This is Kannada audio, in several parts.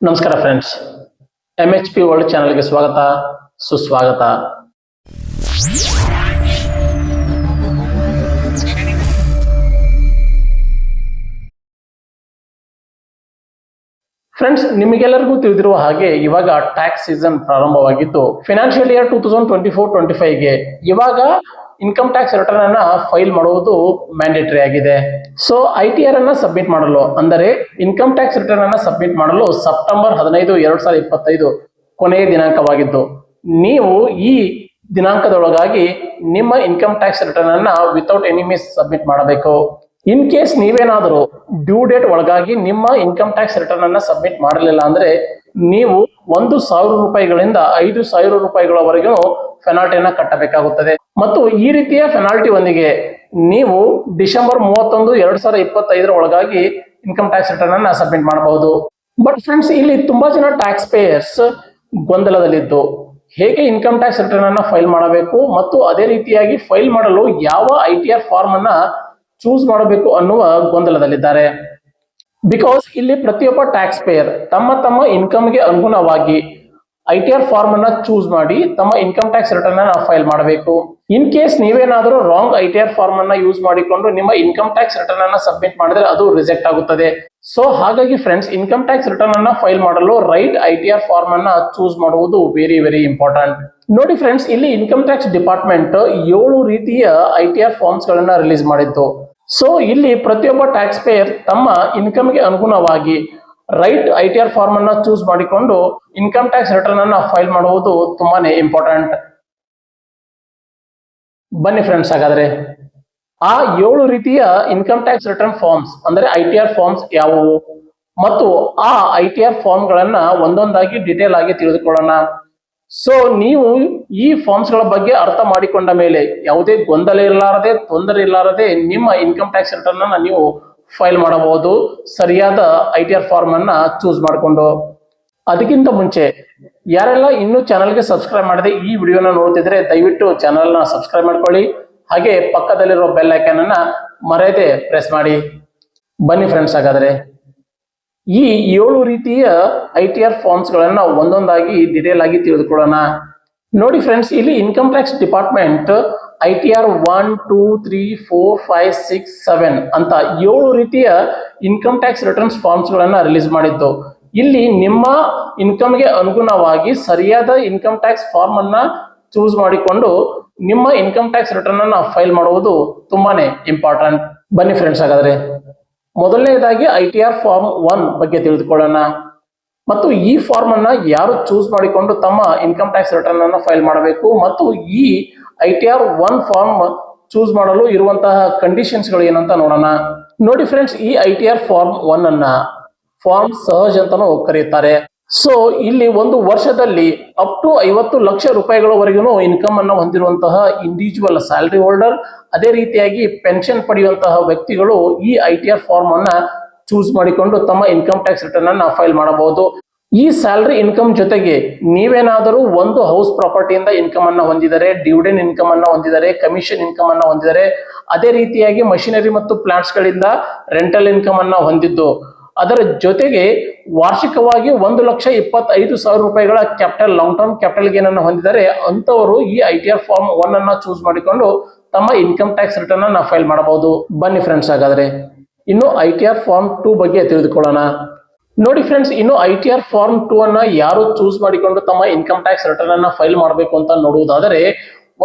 ನಮಸ್ಕಾರ friends M H P world ಚಾನಲ್ಗೆ ಸ್ವಾಗತ, ಸುಸ್ವಾಗತ. ಫ್ರೆಂಡ್ಸ್ ನಿಮಗೆಲ್ಲರಿಗೂ ತಿಳಿದಿರುವ ಹಾಗೆ ಇವಾಗ ಟ್ಯಾಕ್ಸ್ ಸೀಸನ್ ಪ್ರಾರಂಭವಾಗಿದ್ದು financial year two thousand twenty four twenty ಫೈವ್ಗೆ ಇವಾಗ ಇನ್ಕಮ್ ಟ್ಯಾಕ್ಸ್ ರಿಟರ್ನ್ ಅನ್ನ ಫೈಲ್ ಮಾಡುವುದು ಮ್ಯಾಂಡೇಟರಿ ಆಗಿದೆ. ಸೊ ಐ ಟಿ ಆರ್ ಅನ್ನ ಸಬ್ಮಿಟ್ ಮಾಡಲು, ಅಂದರೆ ಇನ್ಕಮ್ ಟ್ಯಾಕ್ಸ್ ರಿಟರ್ನ್ ಅನ್ನ ಸಬ್ಮಿಟ್ ಮಾಡಲು ಸೆಪ್ಟೆಂಬರ್ ಹದಿನೈದು, ಎರಡ್ ಸಾವಿರದ ಇಪ್ಪತ್ತೈದು ಕೊನೆಯ ದಿನಾಂಕವಾಗಿದ್ದು, ನೀವು ಈ ದಿನಾಂಕದೊಳಗಾಗಿ ನಿಮ್ಮ ಇನ್ಕಮ್ ಟ್ಯಾಕ್ಸ್ ರಿಟರ್ನ್ ಅನ್ನ ವಿತೌಟ್ ಎನಿ ಮಿಸ್ ಸಬ್ಮಿಟ್ ಮಾಡಬೇಕು. ಇನ್ ಕೇಸ್ ನೀವೇನಾದರೂ ಡ್ಯೂ ಡೇಟ್ ಒಳಗಾಗಿ ನಿಮ್ಮ ಇನ್ಕಮ್ ಟ್ಯಾಕ್ಸ್ ರಿಟರ್ನ್ ಅನ್ನ ಸಬ್ಮಿಟ್ ಮಾಡಲಿಲ್ಲ ಅಂದ್ರೆ, ನೀವು ಒಂದು ಸಾವಿರ ರೂಪಾಯಿಗಳಿಂದ ಐದು ಸಾವಿರ ರೂಪಾಯಿಗಳವರೆಗೂ ಪೆನಾಲ್ಟಿಯನ್ನ ಕಟ್ಟಬೇಕಾಗುತ್ತದೆ. ಮತ್ತು ಈ ರೀತಿಯ ಫೆನಾಲ್ಟಿ ಒಂದಿಗೆ ನೀವು ಡಿಸೆಂಬರ್ ಮೂವತ್ತೊಂದು ಎರಡ್ ಸಾವಿರದ ಇಪ್ಪತ್ತೈದರ ಒಳಗಾಗಿ ಇನ್ಕಮ್ ಟ್ಯಾಕ್ಸ್ ರಿಟರ್ನ್ ಅನ್ನ ಸಬ್ಮಿಟ್ ಮಾಡಬಹುದು. ಬಟ್ ಫ್ರೆಂಡ್ಸ್ ಇಲ್ಲಿ ತುಂಬಾ ಜನ ಟ್ಯಾಕ್ಸ್ ಪೇಯರ್ಸ್ ಗೊಂದಲದಲ್ಲಿದ್ದು. ಹೇಗೆ ಇನ್ಕಮ್ ಟ್ಯಾಕ್ಸ್ ರಿಟರ್ನ್ ಅನ್ನ ಫೈಲ್ ಮಾಡಬೇಕು ಮತ್ತು ಅದೇ ರೀತಿಯಾಗಿ ಫೈಲ್ ಮಾಡಲು ಯಾವ ಐ ಟಿ ಆರ್ ಫಾರ್ಮ್ ಅನ್ನ ಚೂಸ್ ಮಾಡಬೇಕು ಅನ್ನುವ ಗೊಂದಲದಲ್ಲಿದ್ದಾರೆ. ಬಿಕಾಸ್ ಇಲ್ಲಿ ಪ್ರತಿಯೊಬ್ಬ ಟ್ಯಾಕ್ಸ್ ಪೇಯರ್ ತಮ್ಮ ತಮ್ಮ ಇನ್ಕಮ್ಗೆ ಅನುಗುಣವಾಗಿ ಐ ಟಿ ಆರ್ ಫಾರ್ಮ್ ಅನ್ನ ಚೂಸ್ ಮಾಡಿ ತಮ್ಮ ಇನ್ಕಮ್ ಟ್ಯಾಕ್ಸ್ ರಿಟರ್ನ್ ಅನ್ನ ಫೈಲ್ ಮಾಡಬೇಕು. ಇನ್ ಕೇಸ್ ನೀವೇನಾದರೂ wrong I T R form ಅನ್ನ ಯೂಸ್ ಮಾಡಿಕೊಂಡು ನಿಮ್ಮ ಇನ್ಕಮ್ ಟ್ಯಾಕ್ಸ್ ರಿಟರ್ನ್ ಅನ್ನ ಸಬ್ಮಿಟ್ ಮಾಡಿದ್ರೆ ಅದು ರಿಜೆಕ್ಟ್ ಆಗುತ್ತದೆ. ಸೊ ಹಾಗಾಗಿ ಫ್ರೆಂಡ್ಸ್ ಇನ್ಕಮ್ ಟ್ಯಾಕ್ಸ್ ರಿಟರ್ನ್ ಅನ್ನ ಫೈಲ್ ಮಾಡಲು right I T R form ಅನ್ನ ಚೂಸ್ ಮಾಡುವುದು ವೆರಿ ವೆರಿ ಇಂಪಾರ್ಟೆಂಟ್ ನೋಡಿ ಫ್ರೆಂಡ್ಸ್ ಇಲ್ಲಿ ಇನ್ಕಮ್ ಟ್ಯಾಕ್ಸ್ ಡಿಪಾರ್ಟ್ಮೆಂಟ್ ಏಳು ರೀತಿಯ ಐ ಟಿ ಆರ್ ಫಾರ್ಮ್ಸ್ ಗಳನ್ನ ರಿಲೀಸ್ ಮಾಡಿತ್ತು ಸೊ ಇಲ್ಲಿ ಪ್ರತಿಯೊಬ್ಬ ಟ್ಯಾಕ್ಸ್ ಪೇಯರ್ ತಮ್ಮ ಇನ್ಕಮ್ಗೆ ಅನುಗುಣವಾಗಿ right I T R form ಅನ್ನ ಚೂಸ್ ಮಾಡಿಕೊಂಡು ಇನ್ಕಮ್ ಟ್ಯಾಕ್ಸ್ ರಿಟರ್ನ್ ಅನ್ನ ಫೈಲ್ ಮಾಡುವುದು ತುಂಬಾನೇ ಇಂಪಾರ್ಟೆಂಟ್ ಬನ್ನಿ ಫ್ರೆಂಡ್ಸ್ ಹಾಗಾದ್ರೆ. ಆ ಏಳು ರೀತಿಯ ಇನ್ಕಮ್ ಟ್ಯಾಕ್ಸ್ ರಿಟರ್ನ್ ಫಾರ್ಮ್ಸ್ ಅಂದ್ರೆ ಐ ಟಿ ಆರ್ ಫಾರ್ಮ್ಸ್ ಯಾವುವು? ಮತ್ತು ಆ ಐ ಟಿ ಆರ್ ಫಾರ್ಮ್ ಗಳನ್ನ ಒಂದೊಂದಾಗಿ ಡಿಟೇಲ್ ಆಗಿ ತಿಳಿದುಕೊಳ್ಳೋಣ. ಸೊ ನೀವು ಈ ಫಾರ್ಮ್ಸ್ಗಳ ಬಗ್ಗೆ ಅರ್ಥ ಮಾಡಿಕೊಂಡ ಮೇಲೆ ಯಾವುದೇ ಗೊಂದಲ ಇರಲಾರದೆ, ತೊಂದರೆ ಇರಲಾರದೆ ನಿಮ್ಮ ಇನ್ಕಮ್ ಟ್ಯಾಕ್ಸ್ ರಿಟರ್ನ್ ಅನ್ನ ನೀವು ಫೈಲ್ ಮಾಡಬಹುದು. ಸರಿಯಾದ ಐ ಟಿ ಆರ್ ಫಾರ್ಮ್ ಅನ್ನ ಚೂಸ್ ಮಾಡಿಕೊಂಡು. ಅದಕ್ಕಿಂತ ಮುಂಚೆ ಯಾರೆಲ್ಲ ಇನ್ನೂ ಚಾನಲ್ಗೆ ಸಬ್ಸ್ಕ್ರೈಬ್ ಮಾಡದೆ ಈ ವಿಡಿಯೋನ ನೋಡ್ತಿದ್ರೆ ದಯವಿಟ್ಟು ಚಾನಲ್ನ ಸಬ್ಸ್ಕ್ರೈಬ್ ಮಾಡ್ಕೊಳ್ಳಿ. ಹಾಗೆ ಪಕ್ಕದಲ್ಲಿರೋ ಬೆಲ್ ಐಕನ್ ಅನ್ನ ಮರೆಯದೆ ಪ್ರೆಸ್ ಮಾಡಿ. ಬನ್ನಿ ಫ್ರೆಂಡ್ಸ್ ಹಾಗಾದ್ರೆ. ಈ ಏಳು ರೀತಿಯ ಐ ಟಿ ಆರ್ ಫಾರ್ಮ್ಸ್ ಗಳನ್ನ ಒಂದೊಂದಾಗಿ ಡಿಟೇಲ್ ಆಗಿ ತಿಳಿದುಕೊಳ್ಳೋಣ. ನೋಡಿ ಫ್ರೆಂಡ್ಸ್ ಇಲ್ಲಿ income tax department I T R one two three four five six seven ಅಂತ ಏಳು ರೀತಿಯ ಇನ್ಕಮ್ ಟ್ಯಾಕ್ಸ್ ರಿಟರ್ನ್ಸ್ ಫಾರ್ಮ್ಸ್ ಗಳನ್ನ ರಿಲೀಸ್ ಮಾಡಿದ್ದು. ಇಲ್ಲಿ ನಿಮ್ಮ ಇನ್ಕಮ್ಗೆ ಅನುಗುಣವಾಗಿ ಸರಿಯಾದ ಇನ್ಕಮ್ ಟ್ಯಾಕ್ಸ್ ಫಾರ್ಮ್ ಅನ್ನ ಚೂಸ್ ಮಾಡಿಕೊಂಡು ನಿಮ್ಮ ಇನ್ಕಮ್ ಟ್ಯಾಕ್ಸ್ ರಿಟರ್ನ್ ಅನ್ನ ಫೈಲ್ ಮಾಡುವುದು ತುಂಬಾನೇ ಇಂಪಾರ್ಟೆಂಟ್ ಬನ್ನಿ ಫ್ರೆಂಡ್ಸ್ ಹಾಗಾದ್ರೆ. ಮೊದಲನೇದಾಗಿ I T R form one ಬಗ್ಗೆ ತಿಳಿದುಕೊಳ್ಳೋಣ. ಮತ್ತು ಈ ಫಾರ್ಮ್ ಅನ್ನ ಯಾರು ಚೂಸ್ ಮಾಡಿಕೊಂಡು ತಮ್ಮ ಇನ್ಕಮ್ ಟ್ಯಾಕ್ಸ್ ರಿಟರ್ನ್ ಅನ್ನ ಫೈಲ್ ಮಾಡಬೇಕು ಮತ್ತು ಈ I T R one form choose ಮಾಡಲು ಇರುವಂತಹ ಕಂಡೀಷನ್ಸ್ಗಳು ಏನಂತ ನೋಡೋಣ. ನೋಡಿ ಫ್ರೆಂಡ್ಸ್ ಈ I T R form one ಅನ್ನ ಫಾರ್ಮ್ ಸಹಜ್ ಅಂತಾನೂ ಕರೀತಾರೆ ಸೊ ಇಲ್ಲಿ ಒಂದು ವರ್ಷದಲ್ಲಿ ಅಪ್ ಟು ಐವತ್ತು ಲಕ್ಷ ರೂಪಾಯಿಗಳವರೆಗೂ ಇನ್ಕಮ್ ಅನ್ನು ಹೊಂದಿರುವಂತಹ ಇಂಡಿವಿಜುವಲ್ ಸ್ಯಾಲರಿ ಹೋಲ್ಡರ್ ಅದೇ ರೀತಿಯಾಗಿ ಪೆನ್ಷನ್ ಪಡೆಯುವಂತಹ ವ್ಯಕ್ತಿಗಳು ಈ ಐ ಟಿ ಆರ್ ಫಾರ್ಮ್ ಅನ್ನ ಚೂಸ್ ಮಾಡಿಕೊಂಡು ತಮ್ಮ ಇನ್ಕಮ್ ಟ್ಯಾಕ್ಸ್ ರಿಟರ್ನ್ ಅನ್ನ ಫೈಲ್ ಮಾಡಬಹುದು. ಈ ಸ್ಯಾಲರಿ ಇನ್ಕಮ್ ಜೊತೆಗೆ ನೀವೇನಾದರೂ ಒಂದು ಹೌಸ್ ಪ್ರಾಪರ್ಟಿಯಿಂದ ಇನ್ಕಮ್ ಅನ್ನ ಹೊಂದಿದರೆ ಡಿವಿಡೆಂಡ್ ಇನ್ಕಮ್ ಅನ್ನ ಹೊಂದಿದರೆ ಕಮಿಷನ್ ಇನ್ಕಮ್ ಅನ್ನ ಹೊಂದಿದರೆ, ಅದೇ ರೀತಿಯಾಗಿ ಮಷಿನರಿ ಮತ್ತು ಪ್ಲಾಂಟ್ಸ್ ಗಳಿಂದ ರೆಂಟಲ್ ಇನ್ಕಮ್ ಅನ್ನ ಹೊಂದಿದ್ದು. ಅದರ ಜೊತೆಗೆ ವಾರ್ಷಿಕವಾಗಿ ಒಂದು ಲಕ್ಷ ಇಪ್ಪತ್ತೈದು ಸಾವಿರ ರೂಪಾಯಿಗಳ capital long term capital gain ಅನ್ನು ಹೊಂದಿದರೆ ಅಂತವರು ಈ I T R form one ಅನ್ನ ಚೂಸ್ ಮಾಡಿಕೊಂಡು ತಮ್ಮ ಇನ್ಕಮ್ ಟ್ಯಾಕ್ಸ್ ರಿಟರ್ನ್ ಅನ್ನ ಫೈಲ್ ಮಾಡಬಹುದು. ಬನ್ನಿ ಫ್ರೆಂಡ್ಸ್ ಹಾಗಾದ್ರೆ. ಇನ್ನು I T R form two ಬಗ್ಗೆ ತಿಳಿದುಕೊಳ್ಳೋಣ. ನೋಡಿ ಫ್ರೆಂಡ್ಸ್ ಇನ್ನು I T R form two ಅನ್ನ ಯಾರು ಚೂಸ್ ಮಾಡಿಕೊಂಡು ತಮ್ಮ ಇನ್ಕಮ್ ಟ್ಯಾಕ್ಸ್ ರಿಟರ್ನ್ ಅನ್ನ ಫೈಲ್ ಮಾಡಬೇಕು ಅಂತ ನೋಡುವುದಾದರೆ,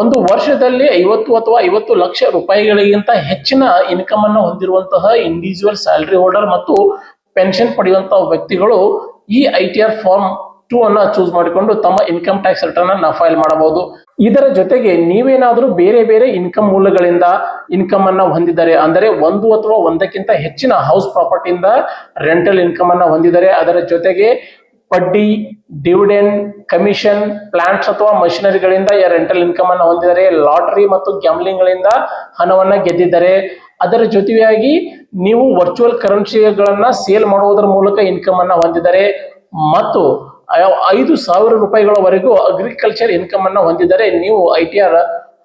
ಒಂದು ವರ್ಷದಲ್ಲಿ ಐವತ್ತು ಅಥವಾ ಐವತ್ತು ಲಕ್ಷ ರೂಪಾಯಿಗಳಿಗಿಂತ ಹೆಚ್ಚಿನ ಇನ್ಕಮ್ ಅನ್ನು ಹೊಂದಿರುವಂತಹ ಇಂಡಿವಿಜುವಲ್ ಸ್ಯಾಲರಿ ಹೋಲ್ಡರ್ ಮತ್ತು ಪೆನ್ಷನ್ ಪಡೆಯುವಂತಹ ವ್ಯಕ್ತಿಗಳು ಈ I T R form two ಅನ್ನ ಚೂಸ್ ಮಾಡಿಕೊಂಡು ತಮ್ಮ ಇನ್ಕಮ್ ಟ್ಯಾಕ್ಸ್ ರಿಟರ್ನ್ ಅನ್ನ ಫೈಲ್ ಮಾಡಬಹುದು. ಇದರ ಜೊತೆಗೆ ನೀವೇನಾದರೂ ಬೇರೆ ಬೇರೆ ಇನ್ಕಮ್ ಮೂಲಗಳಿಂದ ಇನ್ಕಮ್ ಅನ್ನ ಹೊಂದಿದ್ದಾರೆ ಅಂದರೆ ಒಂದು ಅಥವಾ ಒಂದಕ್ಕಿಂತ ಹೆಚ್ಚಿನ ಹೌಸ್ ಪ್ರಾಪರ್ಟಿಯಿಂದ ರೆಂಟಲ್ ಇನ್ಕಮ್ ಅನ್ನ ಹೊಂದಿದ್ದಾರೆ ಅದರ ಜೊತೆಗೆ ಬಡ್ಡಿ ಡಿವಿಡೆಂಡ್ ಕಮಿಷನ್ ಪ್ಲಾಂಟ್ಸ್ ಅಥವಾ ಮಷಿನರಿಗಳಿಂದ ರೆಂಟಲ್ ಇನ್ಕಮ್ ಅನ್ನು ಹೊಂದಿದ್ದಾರೆ ಲಾಟರಿ ಮತ್ತು ಗ್ಯಾಮ್ಲಿಂಗ್ ಗಳಿಂದ ಹಣವನ್ನ ಗೆದ್ದಿದ್ದಾರೆ ಅದರ ಜೊತೆಯಾಗಿ ನೀವು ವರ್ಚುವಲ್ ಕರೆನ್ಸಿಗಳನ್ನ ಸೇಲ್ ಮಾಡುವುದರ ಮೂಲಕ ಇನ್ಕಮ್ ಅನ್ನ ಹೊಂದಿದ್ದಾರೆ ಮತ್ತು ಐದು ಸಾವಿರ ರೂಪಾಯಿಗಳವರೆಗೂ ಅಗ್ರಿಕಲ್ಚರ್ ಇನ್ಕಮ್ ಅನ್ನ ಹೊಂದಿದರೆ ನೀವು I T R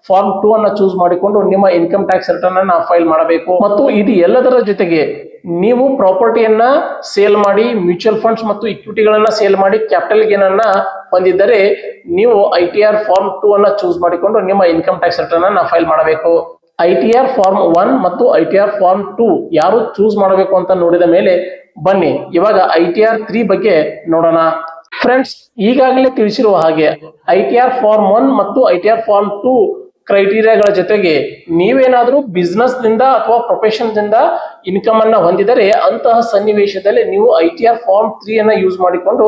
form two ಅನ್ನ ಚೂಸ್ ಮಾಡಿಕೊಂಡು ನಿಮ್ಮ ಇನ್ಕಮ್ ಟ್ಯಾಕ್ಸ್ ರಿಟರ್ನ್ ಅನ್ನ ಫೈಲ್ ಮಾಡಬೇಕು. ಮತ್ತು ಇದು ಎಲ್ಲದರ ಜೊತೆಗೆ ನೀವು ಪ್ರಾಪರ್ಟಿಯನ್ನ ಸೇಲ್ ಮಾಡಿ ಮ್ಯೂಚುವಲ್ ಫಂಡ್ಸ್ ಮತ್ತು ಇಕ್ವಿಟಿಗಳನ್ನ ಸೇಲ್ ಮಾಡಿ ಕ್ಯಾಪಿಟಲ್ ಗೇನ್ ಅನ್ನ ಹೊಂದಿದ್ದರೆ ನೀವು I T R form two ಅನ್ನ ಚೂಸ್ ಮಾಡಿಕೊಂಡು ನಿಮ್ಮ ಇನ್ಕಮ್ ಟ್ಯಾಕ್ಸ್ ರಿಟರ್ನ್ ಅನ್ನ ಫೈಲ್ ಮಾಡಬೇಕು. I T R form one ಮತ್ತು I T R form two ಯಾರು ಚೂಸ್ ಮಾಡಬೇಕು ಅಂತ ನೋಡಿದ ಮೇಲೆ ಬನ್ನಿ. ಇವಾಗ ಐ ಟಿ ಆರ್ ತ್ರೀ ಬಗ್ಗೆ ನೋಡೋಣ. ಫ್ರೆಂಡ್ಸ್ ಈಗಾಗಲೇ ತಿಳಿಸಿರುವ ಹಾಗೆ I T R form one ಮತ್ತು I T R form two ಕ್ರೈಟೀರಿಯಾಗಳ ಜೊತೆಗೆ ನೀವೇನಾದರೂ ಬಿಸ್ನೆಸ್ನಿಂದ ಅಥವಾ ಪ್ರೊಫೆಷನ್ ದಿಂದ ಇನ್ಕಮ್ ಅನ್ನ ಹೊಂದಿದರೆ ಅಂತಹ ಸನ್ನಿವೇಶದಲ್ಲಿ ನೀವು I T R form three ಅನ್ನ ಯೂಸ್ ಮಾಡಿಕೊಂಡು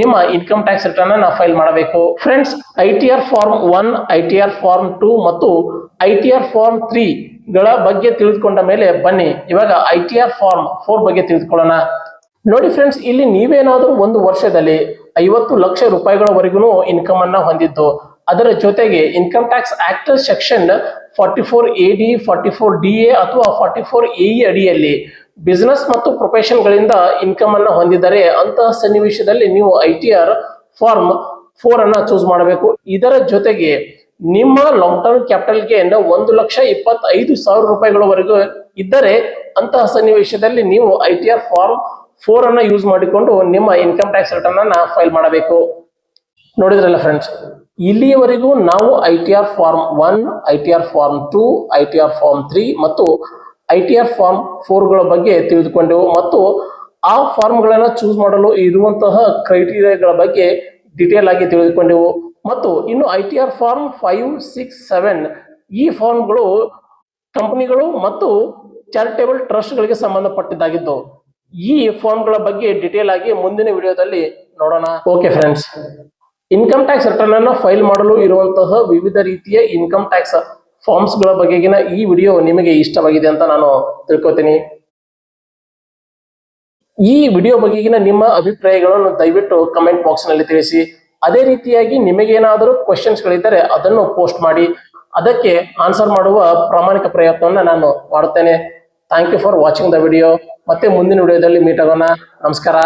ನಿಮ್ಮ ಇನ್ಕಮ್ ಟ್ಯಾಕ್ಸ್ ರಿಟರ್ನ್ ಅನ್ನ ಫೈಲ್ ಮಾಡಬೇಕು. Friends I T R form one I T R form two ಮತ್ತು I T R form three ಗಳ ಬಗ್ಗೆ ತಿಳಿದುಕೊಂಡ ಮೇಲೆ ಬನ್ನಿ. ಇವಾಗ I T R form four ಬಗ್ಗೆ ತಿಳಿದುಕೊಳ್ಳೋಣ. ನೋಡಿ ಫ್ರೆಂಡ್ಸ್ ಇಲ್ಲಿ ನೀವೇನಾದ್ರೂ ಒಂದು ವರ್ಷದಲ್ಲಿ ಐವತ್ತು ಲಕ್ಷ ರೂಪಾಯಿಗಳವರೆಗೂ ಇನ್ಕಮ್ ಅನ್ನ ಹೊಂದಿದ್ದು. ಅದರ ಜೊತೆಗೆ income tax act section forty four A D forty four D A ಅಥವಾ ಫಾರ್ಟಿ ಫೋರ್ ಎ ಅಡಿಯಲ್ಲಿ ಬಿಸ್ನೆಸ್ ಮತ್ತು ಪ್ರೊಫೆಷನ್ ಗಳಿಂದ ಇನ್ಕಮ್ ಅನ್ನ ಹೊಂದಿದರೆ ಅಂತಹ ಸನ್ನಿವೇಶದಲ್ಲಿ ನೀವು I T R form four ಅನ್ನ ಚೂಸ್ ಮಾಡಬೇಕು. ಇದರ ಜೊತೆಗೆ ನಿಮ್ಮ ಲಾಂಗ್ ಟರ್ಮ್ ಕ್ಯಾಪಿಟಲ್ ಗೇನ್ ಒಂದು ಲಕ್ಷ ಇಪ್ಪತ್ತೈದು ಸಾವಿರ ರೂಪಾಯಿಗಳವರೆಗೂ ಇದ್ದರೆ ಅಂತಹ ಸನ್ನಿವೇಶದಲ್ಲಿ ನೀವು I T R form four ಅನ್ನ ಯೂಸ್ ಮಾಡಿಕೊಂಡು ನಿಮ್ಮ ಇನ್ಕಮ್ ಟ್ಯಾಕ್ಸ್ ರಿಟರ್ನ್ ಅನ್ನ ಫೈಲ್ ಮಾಡಬೇಕು. ನೋಡಿದ್ರಲ್ಲ ಫ್ರೆಂಡ್ಸ್ ಇಲ್ಲಿಯವರೆಗೂ ನಾವು I T R form one I T R form two I T R form three ಮತ್ತು ಐ ಟಿ ಆರ್ ಫಾರ್ಮ್ ಫೋರ್ಗಳ ಬಗ್ಗೆ ತಿಳಿದುಕೊಂಡೆವು ಮತ್ತು ಆ ಫಾರ್ಮ್ಗಳನ್ನು ಚೂಸ್ ಮಾಡಲು ಇರುವಂತಹ ಕ್ರೈಟೀರಿಯಾಗಳ ಬಗ್ಗೆ ಡಿಟೇಲ್ ಆಗಿ ತಿಳಿದುಕೊಂಡೆವು. ಮತ್ತು ಇನ್ನು I T R form five six seven ಈ ಫಾರ್ಮ್ಗಳು ಕಂಪನಿಗಳು ಮತ್ತು ಚಾರಿಟೇಬಲ್ ಟ್ರಸ್ಟ್ಗಳಿಗೆ ಸಂಬಂಧಪಟ್ಟಿದ್ದಾಗಿದ್ದು ಈ ಫಾರ್ಮ್ಗಳ ಬಗ್ಗೆ ಡಿಟೇಲ್ ಆಗಿ ಮುಂದಿನ ವಿಡಿಯೋದಲ್ಲಿ ನೋಡೋಣ. Okay friends income tax return ಅನ್ನು ಫೈಲ್ ಮಾಡಲು ಇರುವಂತಹ ವಿವಿಧ ರೀತಿಯ ಇನ್ಕಮ್ ಟ್ಯಾಕ್ಸ್ ಫಾರ್ಮ್ಸ್ಗಳ ಬಗೆಗಿನ ಈ ವಿಡಿಯೋ ನಿಮಗೆ ಇಷ್ಟವಾಗಿದೆ ಅಂತ ನಾನು ತಿಳ್ಕೊತೀನಿ. ಈ ವಿಡಿಯೋ ಬಗೆಗಿನ ನಿಮ್ಮ ಅಭಿಪ್ರಾಯಗಳನ್ನು ದಯವಿಟ್ಟು ಕಮೆಂಟ್ ಬಾಕ್ಸ್ನಲ್ಲಿ ತಿಳಿಸಿ. ಅದೇ ರೀತಿಯಾಗಿ ನಿಮಗೇನಾದರೂ ಕ್ವಶನ್ಸ್ ಗಳಿದ್ದರೆ ಅದನ್ನು ಪೋಸ್ಟ್ ಮಾಡಿ, ಅದಕ್ಕೆ ಆನ್ಸರ್ ಮಾಡುವ ಪ್ರಾಮಾಣಿಕ ಪ್ರಯತ್ನವನ್ನು ನಾನು ಮಾಡುತ್ತೇನೆ. Thank you for watching the video ಮತ್ತೆ ಮುಂದಿನ ವಿಡಿಯೋದಲ್ಲಿ ಮೀಟ್ ಆಗೋಣ. ನಮಸ್ಕಾರ.